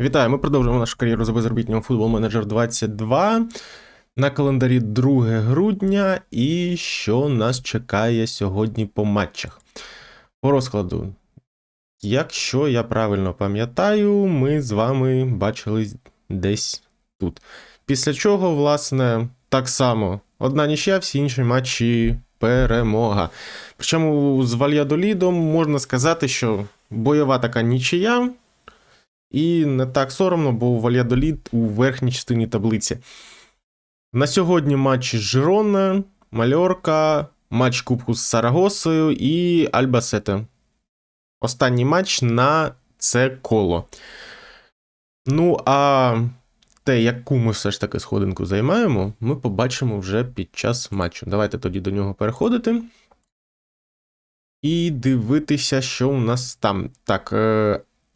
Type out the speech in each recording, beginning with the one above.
Вітаю, ми продовжуємо нашу кар'єру за безробітнього футбол менеджер 22. На календарі 2 грудня. І що нас чекає сьогодні по матчах? По розкладу. Якщо я правильно пам'ятаю, ми з вами бачились десь тут. Після чого, власне, так само одна нічия, всі інші матчі перемога. Причому з Вальядолідом можна сказати, що бойова така нічия. І не так соромно, бо Вальядолід у верхній частині таблиці. На сьогодні матч Жирона, Мальорка, матч Кубку з Сарагосою і Альбасете. Останній матч на це коло. Ну, а те, яку ми все ж таки сходинку займаємо, ми побачимо вже під час матчу. Давайте тоді до нього переходити. І дивитися, що у нас там. Так,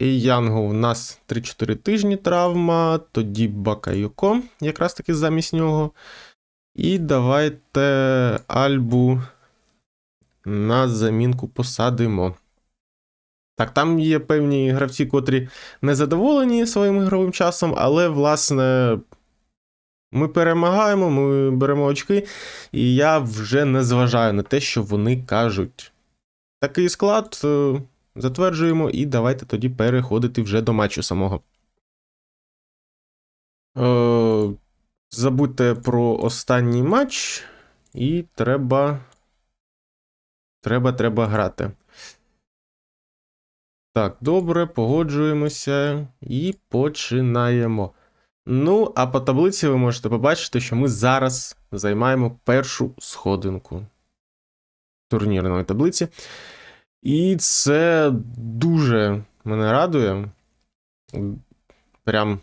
е, Янго у нас 3-4 тижні травма, тоді Бакайоко, якраз таки замість нього. І давайте Альбу на замінку посадимо. Так, там є певні гравці, котрі не задоволені своїм ігровим часом, але, власне, ми перемагаємо, ми беремо очки, і я вже не зважаю на те, що вони кажуть. Такий склад. Затверджуємо, і давайте тоді переходити вже до матчу самого. Е, забудьте про останній матч, і треба. Треба, треба грати. Так, добре, погоджуємося і починаємо. Ну, а по таблиці ви можете побачити, що ми зараз займаємо першу сходинку турнірної таблиці. І це дуже мене радує. Прям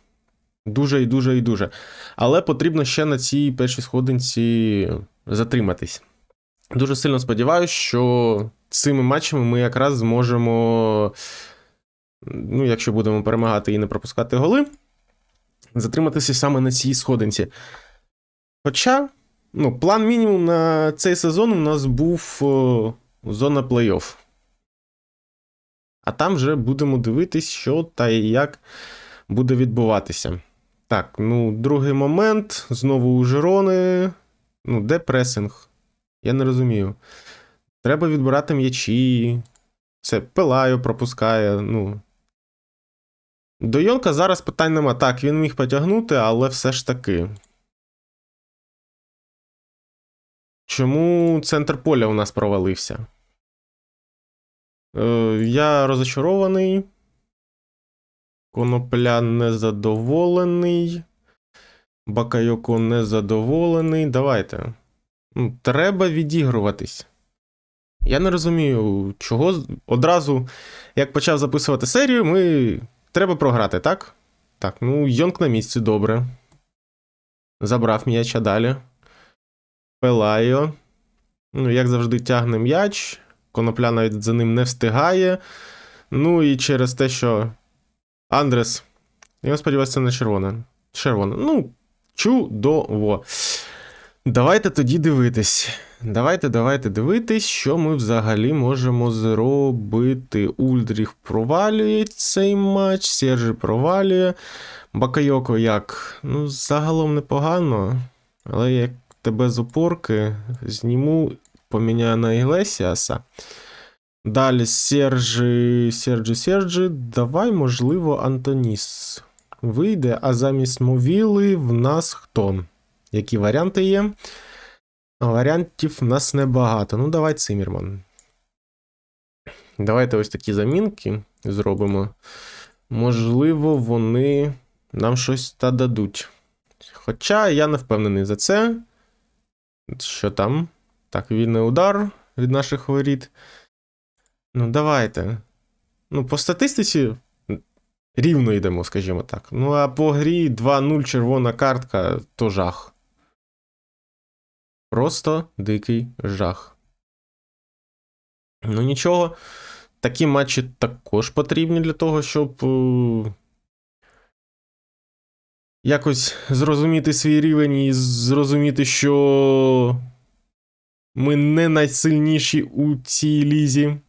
дуже і дуже і дуже. Але потрібно ще на цій першій сходинці затриматись. Дуже сильно сподіваюся, що цими матчами ми якраз зможемо, ну, якщо будемо перемагати і не пропускати голи, затриматися саме на цій сходинці. Хоча, ну, план мінімум на цей сезон у нас був о, зона плей-офф. А там вже будемо дивитись, що та і як буде відбуватися. Так, ну, другий момент. Знову у Жирони. Ну, де пресинг? Я не розумію. Треба відбирати м'ячі. Це Пилаю пропускає. Ну. До Йонка зараз питань нема. Так, він міг потягнути, але все ж таки. Чому центр поля у нас провалився? Е, Я розочарований. Конопля незадоволений. Бакайоко незадоволений. Давайте. Ну, Треба відігруватись. Я не розумію, чого одразу, як почав записувати серію, ми. Треба програти, так? Так, ну, Йонк на місці добре. Забрав м'яч, а далі. Пелайо. Ну, як завжди, тягне м'яч. Конопля навіть за ним не встигає. Ну і через те, що Андрес. Я сподіваюся, це не червона. Червона. Ну, чудово. Давайте тоді дивитись. Давайте, давайте дивитись, що ми взагалі можемо зробити. Ульдріх провалює цей матч, Сержі провалює. Бакайоко як? Ну, загалом непогано. Але як тебе з опорки зніму поміняю на Іглесіаса. Далі Сержі, Сержі, Сержі. Давай, можливо, Антоніс вийде, а замість Мовіли в нас хто? Які варіанти є? Варіантів в нас небагато. Ну, давай Цимірман. Давайте ось такі замінки зробимо. Можливо, вони нам щось та дадуть. Хоча я не впевнений за це. Що там? Так, вільний удар від наших воріт. Ну, давайте. Ну, по статистиці рівно йдемо, скажімо так. Ну, а по грі 2-0 червона картка то жах. Просто дикий жах. Ну, нічого. Такі матчі також потрібні для того, щоб. е, Якось зрозуміти свій рівень і зрозуміти, що ми не найсильніші у цій лізі.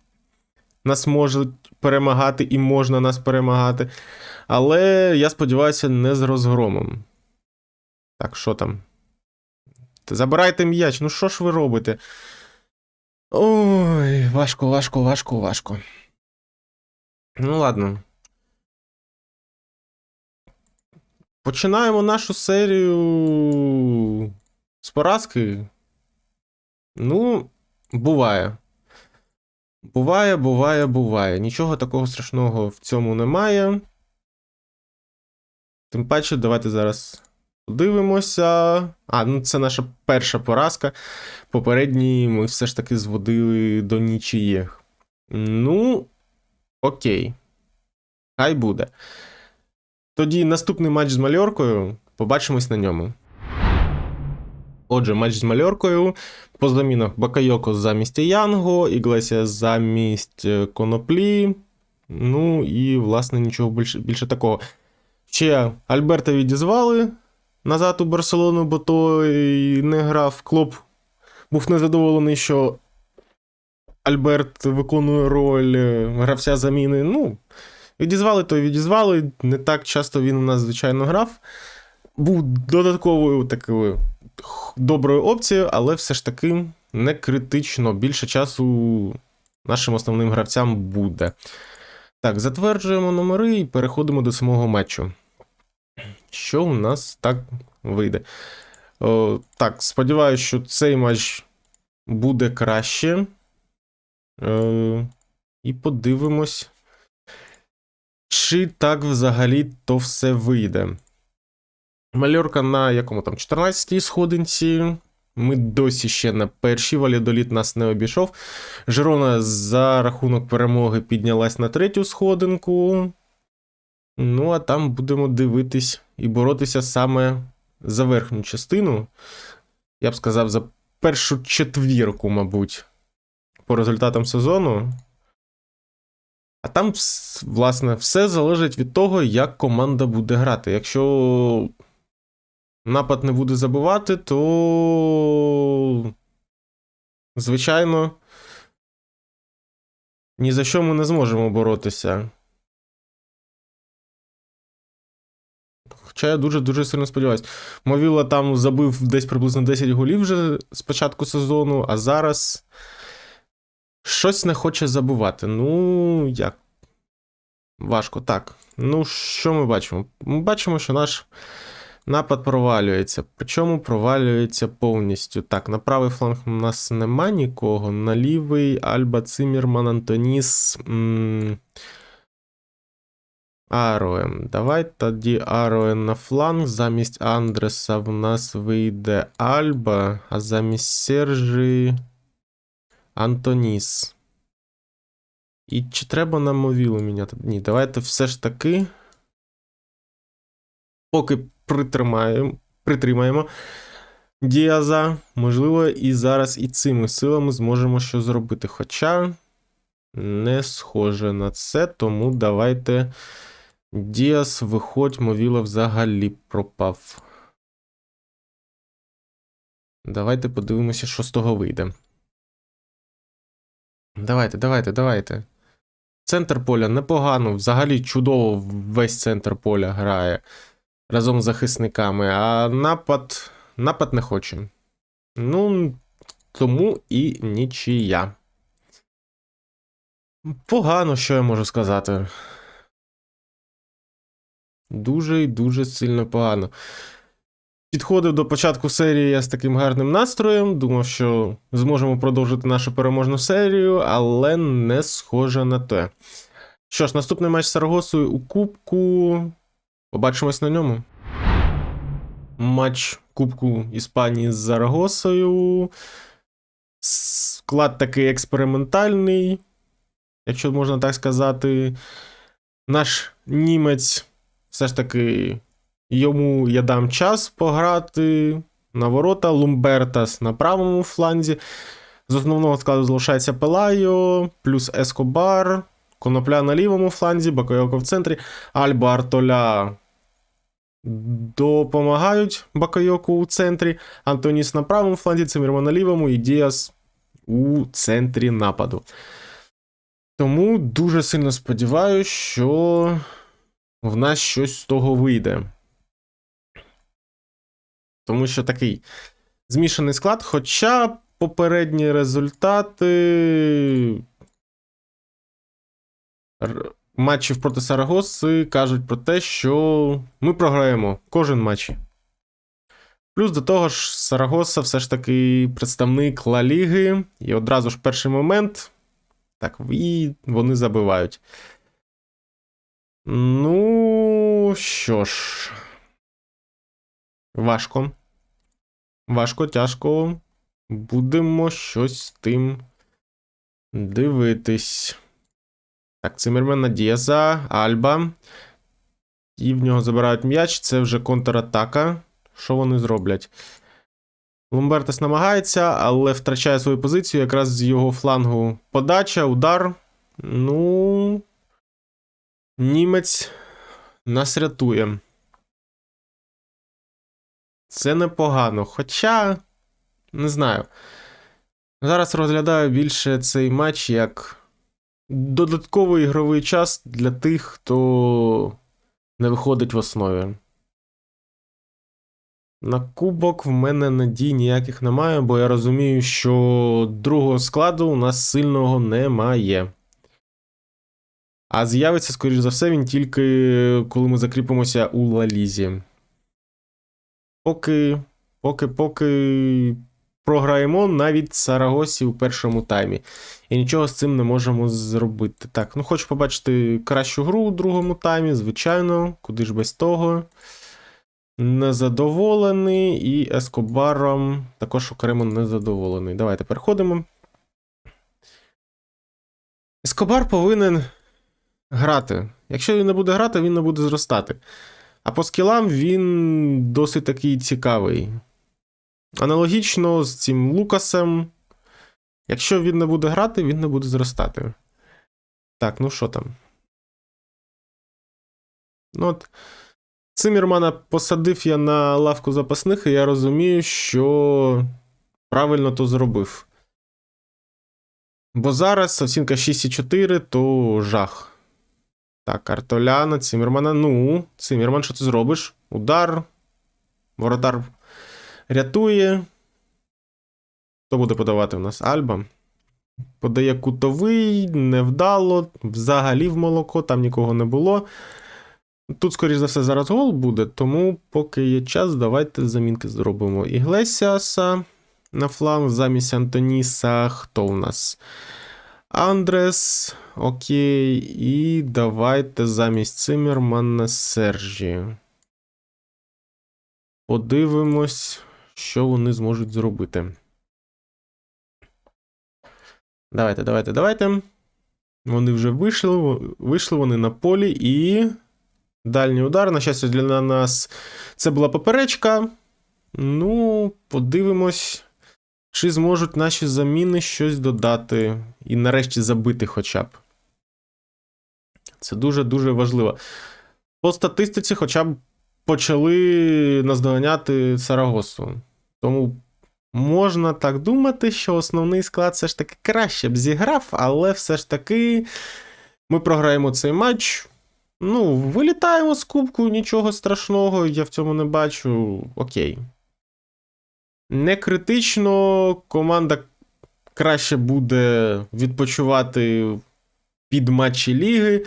Нас можуть перемагати і можна нас перемагати. Але я сподіваюся, не з розгромом. Так, що там? Забирайте м'яч, ну що ж ви робите? Ой, важко, важко, важко, важко. Ну, ладно. Починаємо нашу серію з поразки. Ну, буває. Буває, буває, буває. Нічого такого страшного в цьому немає. Тим паче, давайте зараз подивимося. А, ну це наша перша поразка. Попередні ми все ж таки зводили до нічиєх. Ну, окей. Хай буде. Тоді наступний матч з Мальоркою. Побачимось на ньому. Отже, матч з Мальоркою. По замінах Бакайоко замість Янго, Іглесія замість е, Коноплі. Ну і, власне, нічого більше, більше такого. Ще Альберта відізвали назад у Барселону, бо той не грав. Клоп був незадоволений, що Альберт виконує роль е, гравця заміни. Ну, відізвали, то відізвали. Не так часто він у нас, звичайно, грав. Був додатковою такою доброю опцією, але все ж таки не критично. Більше часу нашим основним гравцям буде. Так, затверджуємо номери і переходимо до самого матчу. Що у нас так вийде? О, так, сподіваюся, що цей матч буде краще. Е, і подивимось, чи так взагалі то все вийде. Мальорка на якому там 14-й сходинці. Ми досі ще на першій валідоліт нас не обійшов. Жирона за рахунок перемоги піднялась на третю сходинку. Ну, а там будемо дивитись і боротися саме за верхню частину. Я б сказав, за першу четвірку, мабуть, по результатам сезону. А там, власне, все залежить від того, як команда буде грати. Якщо напад не буде забивати, то. Звичайно, ні за що ми не зможемо боротися. Хоча я дуже-дуже сильно сподіваюся. Мовіла там забив десь приблизно 10 голів вже з початку сезону, а зараз щось не хоче забувати. Ну, як? Важко. Так. Ну, що ми бачимо? Ми бачимо, що наш напад провалюється. Причому провалюється повністю. Так, на правий фланг у нас нема нікого. На лівий Альба Цимірман, Антоніс. М- Ароем. Давай тоді Ароем на фланг. Замість Андреса в нас вийде Альба, а замість Сержі Антоніс. І чи треба нам мовілу міняти? Ні, давайте все ж таки. Поки притримаємо, притримаємо Діаза. Можливо, і зараз і цими силами зможемо що зробити. Хоча не схоже на це, тому давайте. Діас, виходь, Мовіла взагалі пропав. Давайте подивимося, що з того вийде. Давайте, давайте, давайте. Центр поля непогано, взагалі чудово весь центр поля грає разом з захисниками, а напад. Напад не хоче. Ну, тому і нічия. Погано, що я можу сказати. Дуже і дуже сильно погано. Підходив до початку серії я з таким гарним настроєм. Думав, що зможемо продовжити нашу переможну серію, але не схоже на те. Що ж, наступний матч з Саргосою у Кубку. Побачимось на ньому. Матч Кубку Іспанії з Зарагосою. Склад такий експериментальний, якщо можна так сказати. Наш німець все ж таки йому я дам час пограти на ворота. Лумбертас на правому фланзі. З основного складу залишається Пелайо, плюс Ескобар, Конопля на лівому фланзі, Бакайоко в центрі, Альба Артоля допомагають Бакайоку у центрі, Антоніс на правому фланзі, Цимірман на лівому і Діас у центрі нападу. Тому дуже сильно сподіваюся, що в нас щось з того вийде. Тому що такий змішаний склад, хоча попередні результати матчів проти Сарагоси кажуть про те, що ми програємо кожен матч. Плюс до того ж, Сарагоса все ж таки представник Ла Ліги, і одразу ж перший момент. Так, і вони забивають. Ну, що ж. Важко. Важко, тяжко. Будемо щось з тим дивитись. Так, Цимермен на Діаза, Альба. І в нього забирають м'яч. Це вже контратака. Що вони зроблять? Лумбертес намагається, але втрачає свою позицію. Якраз з його флангу подача, удар. Ну. Німець нас рятує. Це непогано. Хоча, не знаю. Зараз розглядаю більше цей матч як додатковий ігровий час для тих, хто не виходить в основі. На кубок в мене надій ніяких немає, бо я розумію, що другого складу у нас сильного немає. А з'явиться, скоріш за все, він тільки коли ми закріпимося у Лалізі. Поки, поки, поки програємо навіть Сарагосі у першому таймі. І нічого з цим не можемо зробити. Так, ну хочу побачити кращу гру у другому таймі, звичайно, куди ж без того. Незадоволений, і Ескобаром також окремо незадоволений. Давайте переходимо. Ескобар повинен грати. Якщо він не буде грати, він не буде зростати. А по скілам він досить такий цікавий. Аналогічно з цим Лукасом. Якщо він не буде грати, він не буде зростати. Так, ну що там? Ну от. Цимірмана посадив я на лавку запасних, і я розумію, що правильно то зробив. Бо зараз оцінка 6,4 то жах. Так, Артоляна, Цимермана. Ну, Цимерман, що ти зробиш? Удар. Воротар рятує. Хто буде подавати в нас? Альба. Подає кутовий, невдало, взагалі в молоко, там нікого не було. Тут, скоріш за все, зараз гол буде, тому, поки є час, давайте замінки зробимо. Іглесіаса на фланг замість Антоніса. Хто у нас? Андрес. Окей. І давайте замість Циммермана Сержі. Подивимось, що вони зможуть зробити. Давайте, давайте, давайте. Вони вже вийшли, вийшли вони на полі і. Дальній удар. На щастя, для нас це була поперечка. Ну, подивимось, чи зможуть наші заміни щось додати і нарешті забити хоча б. Це дуже-дуже важливо. По статистиці, хоча б почали наздоганяти Сарагосу. Тому можна так думати, що основний склад все ж таки краще б зіграв, але все ж таки ми програємо цей матч. Ну, вилітаємо з кубку, нічого страшного, я в цьому не бачу. Окей. Не критично, команда краще буде відпочивати під матчі ліги,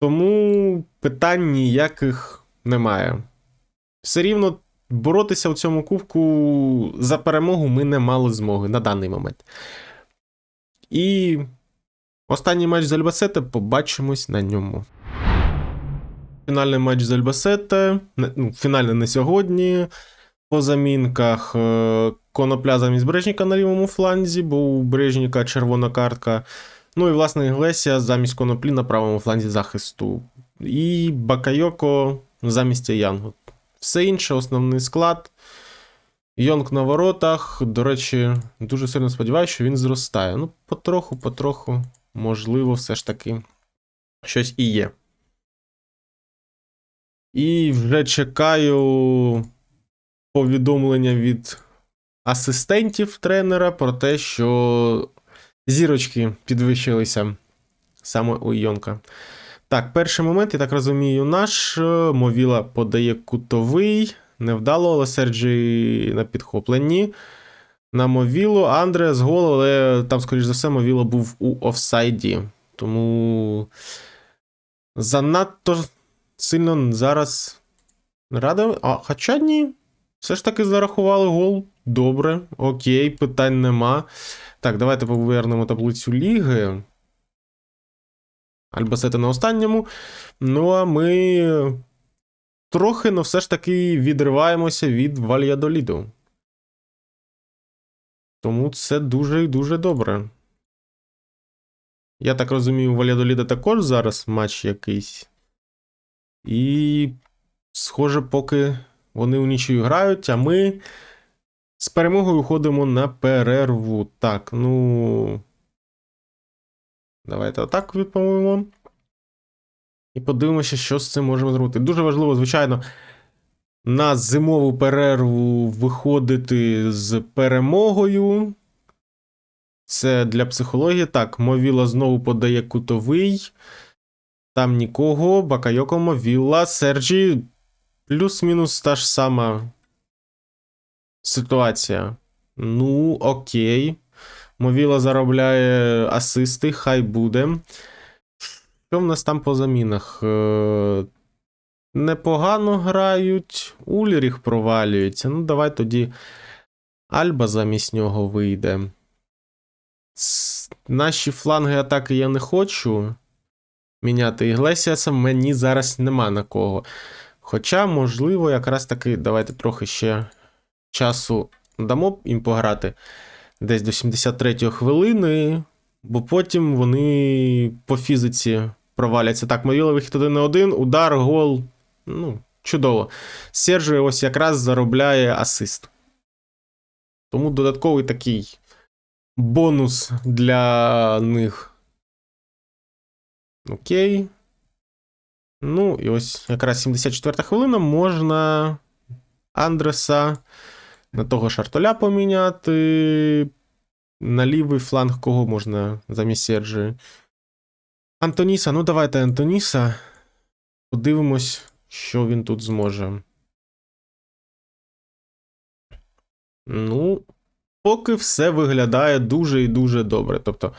тому питань ніяких немає. Все рівно боротися в цьому кубку за перемогу ми не мали змоги на даний момент. І останній матч з Альбасете побачимось на ньому. Фінальний матч з Альбасете. Ну, фінальний не сьогодні. По замінках е, Конопля замість Брежніка на лівому фланзі, бо у Брежніка червона картка. Ну і, власне, Іглесія замість коноплі на правому фланзі захисту. І Бакайоко замість Янгу. Все інше, основний склад. Йонг на воротах. До речі, дуже сильно сподіваюся, що він зростає. Ну, потроху, потроху, можливо, все ж таки щось і є. І вже чекаю повідомлення від асистентів тренера про те, що зірочки підвищилися саме у Йонка. Так, перший момент, я так розумію, наш. е, Мовіла подає кутовий. Невдало, але Серджі на підхопленні. На Мовілу Андре з голу, але там, скоріш за все, Мовіло був у офсайді. Тому занадто сильно зараз рада. А, хоча ні. Все ж таки зарахували гол. Добре, окей, питань нема. Так, давайте повернемо таблицю ліги. Альбасети на останньому. Ну, а ми трохи, але все ж таки відриваємося від Вальядоліду. Тому це дуже і дуже добре. Я так розумію, у Вальядоліда також зараз матч якийсь. І, схоже, поки вони у нічию грають, а ми з перемогою ходимо на перерву. Так, ну. Давайте отак відповімо. І подивимося, що з цим можемо зробити. Дуже важливо, звичайно, на зимову перерву виходити з перемогою. Це для психології. Так, Мовіла знову подає кутовий. Там нікого. Бакайоко Мовіла. Серджі. Плюс-мінус та ж сама ситуація. Ну, окей. Мовіла заробляє асисти, хай буде. Що в нас там по замінах? Е, Непогано грають. Ульріх провалюється. Ну, давай тоді Альба замість нього вийде. Наші фланги атаки я не хочу міняти. Іглесіаса мені зараз нема на кого. Хоча, можливо, якраз таки давайте трохи ще часу дамо їм пограти десь до 73-ї хвилини, бо потім вони по фізиці проваляться. Так, Мовіла вихід 1 на 1, удар, гол. Ну, чудово. Сержі ось якраз заробляє асист. Тому додатковий такий бонус для них. Окей. Ну, і ось якраз 74 хвилина можна Андреса на того шартоля поміняти. На лівий фланг кого можна замість Серджі? Антоніса, ну давайте Антоніса. Подивимось, що він тут зможе. Ну, поки все виглядає дуже і дуже добре. Тобто,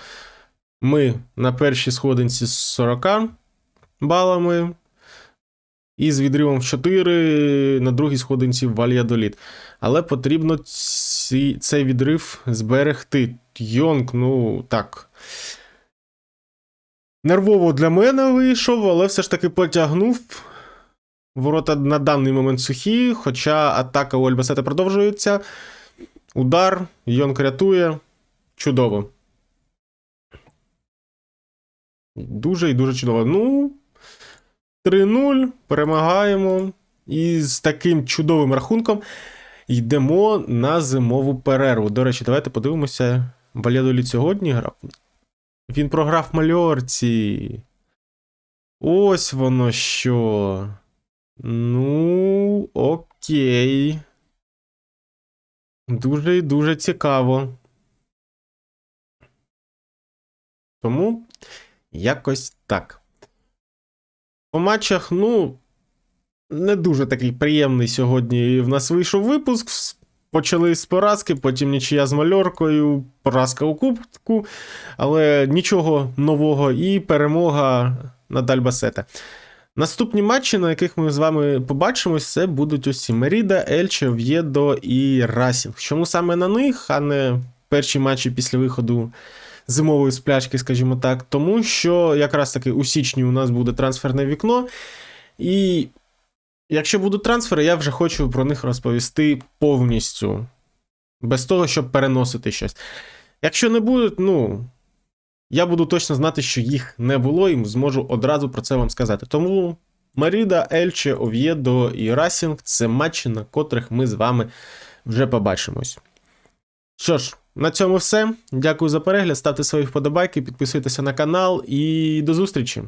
ми на першій сходинці з 40 балами. І з відривом в 4 на другій сходинці Вальядоліт. Але потрібно ці, цей відрив зберегти. Йонг, ну так. Нервово для мене вийшов, але все ж таки потягнув. Ворота на даний момент сухі, хоча атака у Альбасета продовжується. Удар, Йонг рятує. Чудово. Дуже і дуже чудово. Ну, 3-0, перемагаємо. І з таким чудовим рахунком йдемо на зимову перерву. До речі, давайте подивимося. Валядолі сьогодні грав. Він програв мальорці. Ось воно що. Ну, окей. Дуже і дуже цікаво. Тому якось так. По матчах, ну, не дуже такий приємний сьогодні. В нас вийшов випуск. Почали з поразки, потім нічия з мальоркою, поразка у кубку, але нічого нового і перемога над Альбасете. Наступні матчі, на яких ми з вами побачимось, це будуть ось Меріда, Ельче, В'єдо і Расінг. Чому саме на них, а не перші матчі після виходу зимової сплячки, скажімо так, тому що якраз таки у січні у нас буде трансферне вікно. І якщо будуть трансфери, я вже хочу про них розповісти повністю. Без того, щоб переносити щось. Якщо не будуть, ну. Я буду точно знати, що їх не було, і зможу одразу про це вам сказати. Тому Маріда, Ельче, Ов'єдо і Расінг це матчі, на котрих ми з вами вже побачимось. Що ж, на цьому все. Дякую за перегляд. Ставте свої вподобайки, підписуйтеся на канал і до зустрічі!